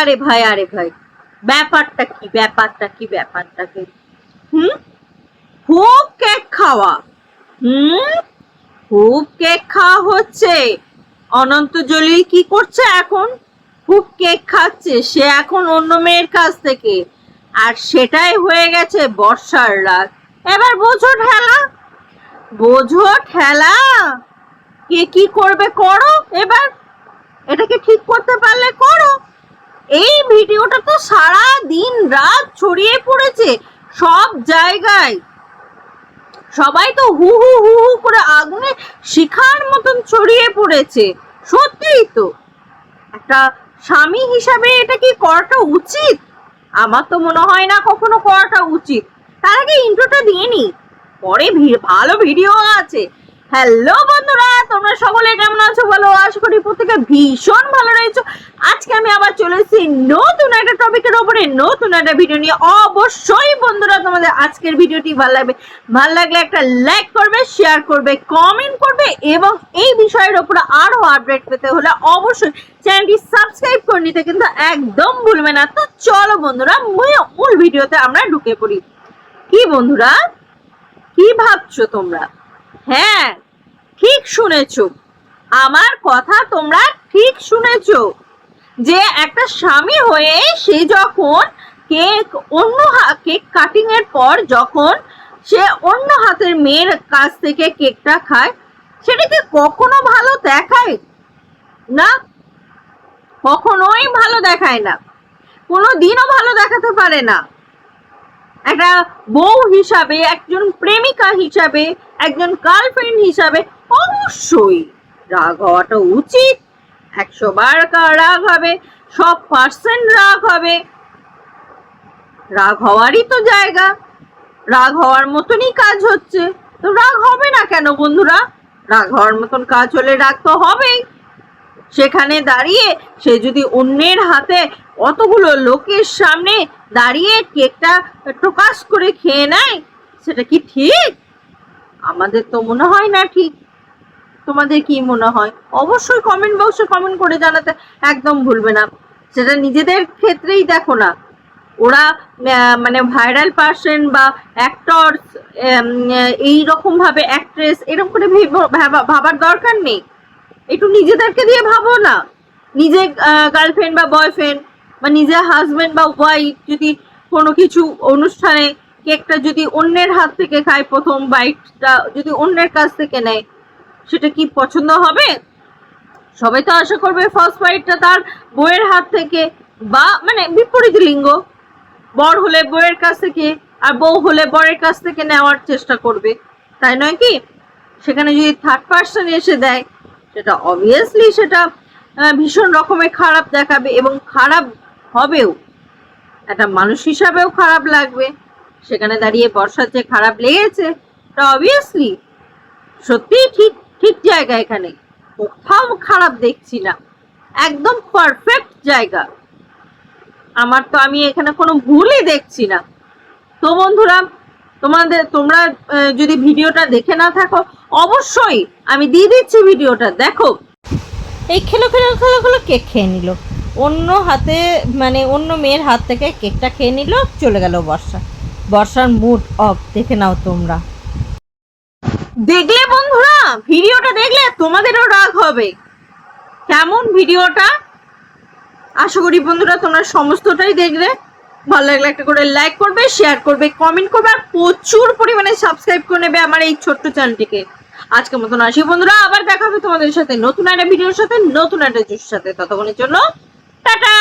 আরে ভাই আরে ভাই। ব্যাপারটা কি ব্যাপারটা কি ব্যাপারটা কি? হুম? খুব কেক খাওয়া। হুম? খুব কেক খাওয়া হচ্ছে। অনন্ত জলিল কি করছে এখন? খুব কেক খাচ্ছে, সে এখন অন্য মেয়ের কাছ থেকে। আর সেটাই হয়ে গেছে বর্ষার রাত। এবার বোঝো ঠেলা। বোঝো ঠেলা। কে কি করবে করো এবার? এটাকে ঠিক করতে পারলে করো। এই ভিডিওটা তো সারা দিন রাত ছড়িয়ে পড়েছে সব জায়গায়। সবাই তো হু হু হু হু করে আগুনে শিখার মতন ছড়িয়ে পড়েছে, সত্যিই তো। একটা স্বামী হিসাবে এটা কি করাটা উচিত? আমার তো মনে হয় না কখনো করাটা উচিত। তার আগে ইন্ট্রোটা দিয়ে নি। পরে ভালো ভিডিও আছে। হ্যালো বন্ধুরা, তোমরা সকলে কেমন আছো বলো আশা করি প্রত্যেকে ভীষণ ভালো আজকে আমি আবার চলে এসেছি নতুন একটা টপিকের উপরে নতুন একটা ভিডিও নিয়ে। অবশ্যই বন্ধুরা, তোমাদের আজকের ভিডিওটি ভালো লাগবে। ভালো লাগলে একটা লাইক করবে শেয়ার করবে কমেন্ট করবে এবং এই বিষয়ের উপরে আরও আপডেট পেতে হলে অবশ্যই চ্যানেলটি সাবস্ক্রাইব করে নিতে কিন্তু একদম ভুলবে না। তো চলো বন্ধুরা, মূল ভিডিওতে আমরা ঢুকে পড়ি। কি বন্ধুরা? কি ভাবছ তোমরা? হ্যাঁ ঠিক শুনেছো। আমার কথা তোমরা ঠিক শুনেছ যে একটা স্বামী হয়ে সে যখন কেক অন্য কেক কাটিং এর পর যখন সে অন্য হাতের মেয়ের কাছ থেকে কেকটা খায়, সেটাকে কখনো ভালো দেখায় না? কখনোই ভালো দেখায় না। কোনো দিনও ভালো দেখাতে পারে না। একটা বউ হিসাবে, একজন প্রেমিকা হিসাবে, একজন গার্লফ্রেন্ড হিসাবে অবশ্যই রাগ হওয়াটা উচিত। একশো বার রাগ হবে, সব পার্সেন্ট রাগ হবে। রাগ হওয়ারই তো জায়গা। রাগ হওয়ার মতনই কাজ হচ্ছে। তো রাগ হবে না কেন বন্ধুরা? রাগ হওয়ার মতন কাজ হলে রাগ তো হবেই। সেখানে দাঁড়িয়ে সে যদি অন্যের হাতে অতগুলো লোকের সামনে দাঁড়িয়ে কেকটা প্রকাশ করে খেয়ে নেয়, সেটা কি ঠিক? আমাদের তো মনে হয় না ঠিক। তোমাদের কি মনে হয়? অবশ্যই কমেন্ট বক্সে কমেন্ট করে জানাতে একদম ভুলবে না। সেটা নিজেদের ক্ষেত্রেই দেখো না। ওরা মানে ভাইরাল পার্সন বা অ্যাক্টরস এই রকম ভাবে অ্যাক্ট্রেস এরকম করে ভেব- ভাবা- ভাবার দরকার নেই। একটু নিজেদেরকে দিয়ে ভাবো না। নিজে গার্লফ্রেন্ড বা বয়ফ্রেন্ড বা নিজের হাজবেন্ড বা ওয়াইফ যদি কোনো কিছু অনুষ্ঠানে কেকটা যদি অন্যের হাত থেকে খায় প্রথম বাইটটা যদি অন্যের কাছ থেকে নেয় সেটা কি পছন্দ হবে? সবাই তো আশা করবে ফার্স্ট বাইটটা তার বইয়ের হাত থেকে বা মানে বিপরীত লিঙ্গ। বর হলে বউয়ের কাছ থেকে আর বউ হলে বরের কাছ থেকে নেওয়ার চেষ্টা করবে। তাই নয় কি? সেখানে যদি থার্ড পার্সন এসে দেয়, সেটা অবভিয়াসলি সেটা ভীষণ রকমের খারাপ দেখাবে এবং খারাপ হবেও। একটা মানুষ হিসাবেও খারাপ লাগবে। সেখানে দাঁড়িয়ে বর্ষার যে খারাপ লেগেছে এটা অবভিয়াসলি সত্যিই ঠিক। ঠিক জায়গা এখানে। কোথাও খারাপ দেখছি না। একদম পারফেক্ট জায়গা। আমার তো আমি এখানে কোনো ভুলই দেখছি না। তো বন্ধুরা, তোমাদের, তোমরা যদি ভিডিওটা দেখে না থাকো, অবশ্যই আমি দিয়ে দিচ্ছি ভিডিওটা, দেখো। এই খেলো খেলো খেলো খেলো কেক খেয়ে নিল। অন্য হাতে মানে অন্য মেয়ের হাত থেকে কেকটা খেয়ে নিল, চলে গেল বর্ষা। বর্ষার মুড অফ দেখে নাও তোমরা। দেখলে বন্ধুরা, ভিডিওটা দেখলে তোমাদেরও রাগ হবে। কেমন ভিডিওটা? আশা করি বন্ধুরা তোমরা সমস্তটাই দেখলে। ভালো লাগলে একটা করে লাইক করবে শেয়ার করবে কমেন্ট করবে, আর প্রচুর পরিমাণে সাবস্ক্রাইব করে নেবে আমার এই ছোট্ট চ্যানেলটিকে আজকের মতন আসি বন্ধুরা, আবার দেখা হবে তোমাদের সাথে নতুন একটা ভিডিওর সাথে, নতুন একটা জুস সাথে। ততক্ষণের জন্য, টাটা!